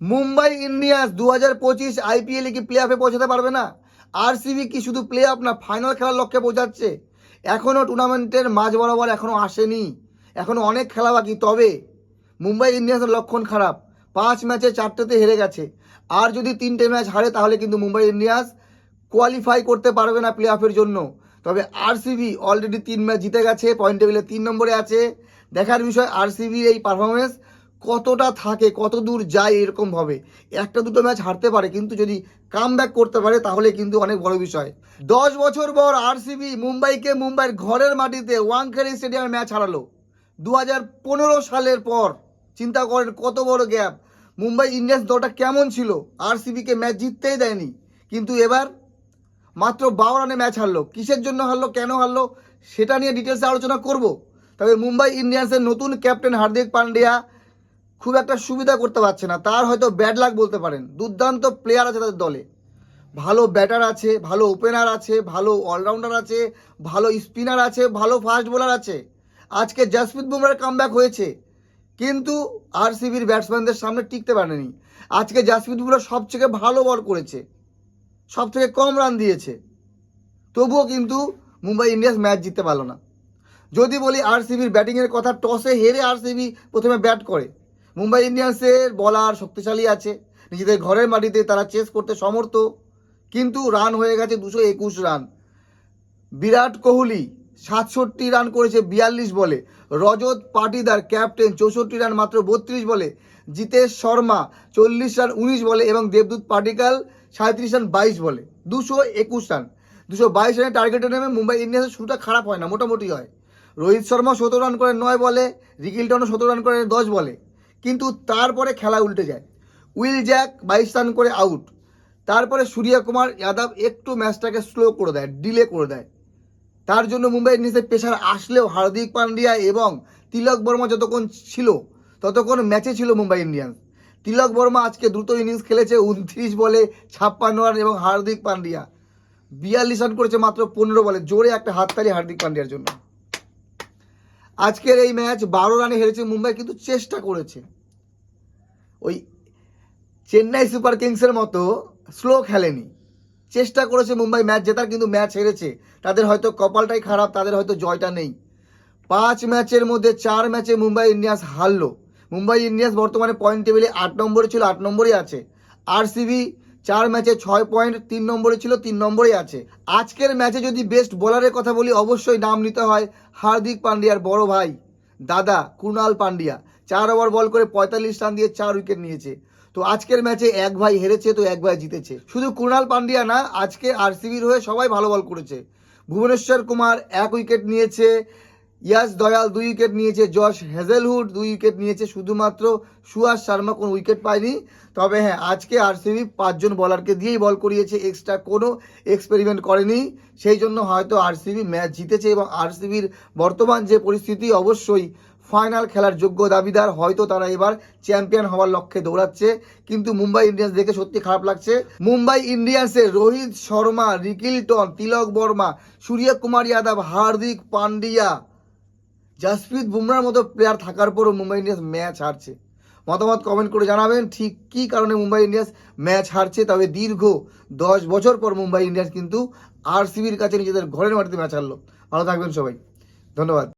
Mumbai Indians দু হাজার পঁচিশ আইপিএলে কি প্লে অফে পৌঁছাতে পারবে না? আরসিবি কি শুধু প্লে অফ না ফাইনাল খেলার লক্ষ্যে পৌঁছাচ্ছে? এখনও টুর্নামেন্টের মাঝ বরাবর এখনও আসেনি। এখনও অনেক খেলা বাকি, তবে মুম্বাই ইন্ডিয়ান্সের লক্ষণ খারাপ। পাঁচ ম্যাচে চারটেতে হেরে গেছে। আর যদি তিনটে ম্যাচ হারে, তাহলে কিন্তু মুম্বাই ইন্ডিয়ান্স কোয়ালিফাই করতে পারবে না প্লে অফের জন্য। তবে আরসিবি অলরেডি তিন ম্যাচ জিতে গেছে পয়েন্ট টেবিলে তিন নম্বরে আছে। দেখার বিষয়, আরসিবির এই পারফরমেন্স কতটা থাকে, কত দূর যায় এরকমভাবে একটা দুটো ম্যাচ হারতে পারে, কিন্তু যদি কাম করতে পারে, তাহলে কিন্তু অনেক বড় বিষয়। দশ বছর পর আরসিবি মুম্বাইকে মুম্বাইয়ের ঘরের মাটিতে ওয়াংখেড়ে স্টেডিয়ামে ম্যাচ হারালো। দু হাজার পনেরো সালের পর, চিন্তা করেন কত বড় গ্যাপ মুম্বাই ইন্ডিয়ান্স দলটা কেমন ছিল আরসিবিকে ম্যাচ জিততেই দেয়নি। কিন্তু এবার মাত্র বারো রানে ম্যাচ হারলো। কিসের জন্য হারলো, কেন হারলো, সেটা নিয়ে ডিটেলসে আলোচনা করব। তবে মুম্বাই ইন্ডিয়ান্সের নতুন ক্যাপ্টেন হার্দিক পান্ডিয়া খুব একটা সুবিধা করতে পারছে না। তার হয়তো ব্যাড লাক বলতে পারেন। দুর্দান্ত প্লেয়ার আছে তাদের দলে। ভালো ব্যাটার আছে, ভালো ওপেনার আছে, ভালো অলরাউন্ডার আছে, ভালো স্পিনার আছে, ভালো ফাস্ট বোলার আছে। আজকে জাসপ্রীত বুমরার কামব্যাক হয়েছে। কিন্তু আরসিবির ব্যাটসম্যানদের সামনে টিকতে পারেনি। আজকে জাসপ্রীত বুমরা সবথেকে ভালো বল করেছে। সব থেকে কম রান দিয়েছে। তবুও কিন্তু মুম্বাই ইন্ডিয়ান্স ম্যাচ জিততে পারল না। যদি বলি আরসিবির ব্যাটিংয়ের কথা, টসে হেরে আরসিবি প্রথমে ব্যাট করে। মুম্বাই ইন্ডিয়ান্সের বলার শক্তিশালী আছে। নিজেদের ঘরের মাটিতে তারা চেস করতে সমর্থ, কিন্তু রান হয়ে গেছে দুশো একুশ রান বিরাট কোহলি সাতষট্টি রান করেছে বিয়াল্লিশ বলে। রজত পাটিদার ক্যাপ্টেন চৌষট্টি রান মাত্র বত্রিশ বলে। জিতেশ শর্মা চল্লিশ রান উনিশ বলে এবং দেবদূত পাটিকাল সাঁত্রিশ রান বাইশ বলে। দুশো একুশ রান দুশো বাইশ রানের টার্গেটে নেমে মুম্বাই ইন্ডিয়ান্সের শুরুটা খারাপ হয় না, মোটামুটি হয়। রোহিত শর্মা সতেরো রান করে নয় বলে, রিকিলটনও সতেরো রান করে দশ বলে। কিন্তু তারপরে খেলা উল্টে যায়। উইল জ্যাক বাইশ রান করে আউট। তারপরে সূর্য কুমার যাদব একটু ম্যাচটাকে স্লো করে দেয়, ডিলে করে দেয়। তার জন্য মুম্বাই ইন্ডিয়ান্সের পেশার আসলেও হার্দিক পান্ডিয়া এবং তিলক বর্মা যতক্ষণ ছিল, ততক্ষণ ম্যাচে ছিল মুম্বাই ইন্ডিয়ান্স। তিলক বর্মা আজকে দ্রুত ইনিংস খেলেছে উনত্রিশ বলে ছাপ্পান্ন রান এবং হার্দিক পান্ডিয়া বিয়াল্লিশ রান করেছে মাত্র পনেরো বলে, জোরে একটা হাততালি হার্দিক পান্ডিয়ার জন্য। আজকের এই ম্যাচ বারো রানে হেরেছে মুম্বাই, কিন্তু চেষ্টা করেছে। ওই চেন্নাই সুপার কিংসের মতো স্লো খেলেনি। চেষ্টা করেছে মুম্বাই ম্যাচ জেতার, কিন্তু ম্যাচ হেরেছে। তাদের হয়তো কপালটাই খারাপ, তাদের হয়তো জয়টা নেই। পাঁচ ম্যাচের মধ্যে চার ম্যাচে মুম্বাই ইন্ডিয়ান্স হারলো। মুম্বাই ইন্ডিয়ান্স বর্তমানে পয়েন্ট টেবিলে আট নম্বরে ছিল, আট নম্বরেই আছে। আরসিবি চার ম্যাচে ছয় পয়েন্ট, তিন নম্বরে ছিল, তিন নম্বরেই আছে। আজকের ম্যাচে যদি বেস্ট বোলারের কথা বলি, অবশ্যই নাম নিতে হয় হার্দিক পান্ডিয়ার বড় ভাই, দাদা কুণাল পান্ডিয়া। চার ওভার বল করে পঁয়তাল্লিশ রান দিয়ে চার উইকেট নিয়েছে। তো আজকের ম্যাচে এক ভাই হেরেছে, তো এক ভাই জিতেছে। শুধু কুণাল পান্ডিয়া না, আজকে আরসিবির হয়ে সবাই ভালো বল করেছে। ভুবনেশ্বর কুমার এক উইকেট নিয়েছে ইয়াস দয়াল দুই উইকেট নিয়েছে, জশ হেজেলহুড দুই উইকেট নিয়েছে, শুধুমাত্র সুয়াস শর্মা কোনো উইকেট পায়নি। তবে হ্যাঁ আজকে আরসিবি পাঁচজন বলারকে দিয়েই বল করিয়েছে এক্সট্রা কোনো এক্সপেরিমেন্ট করেনি। সেই জন্য হয়তো আরসিবি ম্যাচ জিতেছে এবং আরসিবির বর্তমান যে পরিস্থিতি, অবশ্যই ফাইনাল খেলার যোগ্য দাবিদার হয়তো তারা এবার চ্যাম্পিয়ন হওয়ার লক্ষ্যে দৌড়াচ্ছে। কিন্তু মুম্বাই ইন্ডিয়ান্স দেখে সত্যি খারাপ লাগছে। মুম্বাই ইন্ডিয়ান্সের রোহিত শর্মা রিকিলটন তিলক বর্মা সূর্য কুমার যাদব, হার্দিক পান্ডিয়া জাসপ্রীত বুমরার মতো প্লেয়ার থাকার পরও মুম্বাই ইন্ডিয়ান্স ম্যাচ হারছে। মতামত কমেন্ট করে জানাবেন ঠিক কী কারণে মুম্বাই ইন্ডিয়ান্স ম্যাচ হারছে, তবে দীর্ঘ দশ বছর পর মুম্বাই ইন্ডিয়ান্স কিন্তু আরসিবির কাছে নিজেদের ঘরের মাটিতে ম্যাচ হারলো। ভালো থাকবেন সবাই। ধন্যবাদ।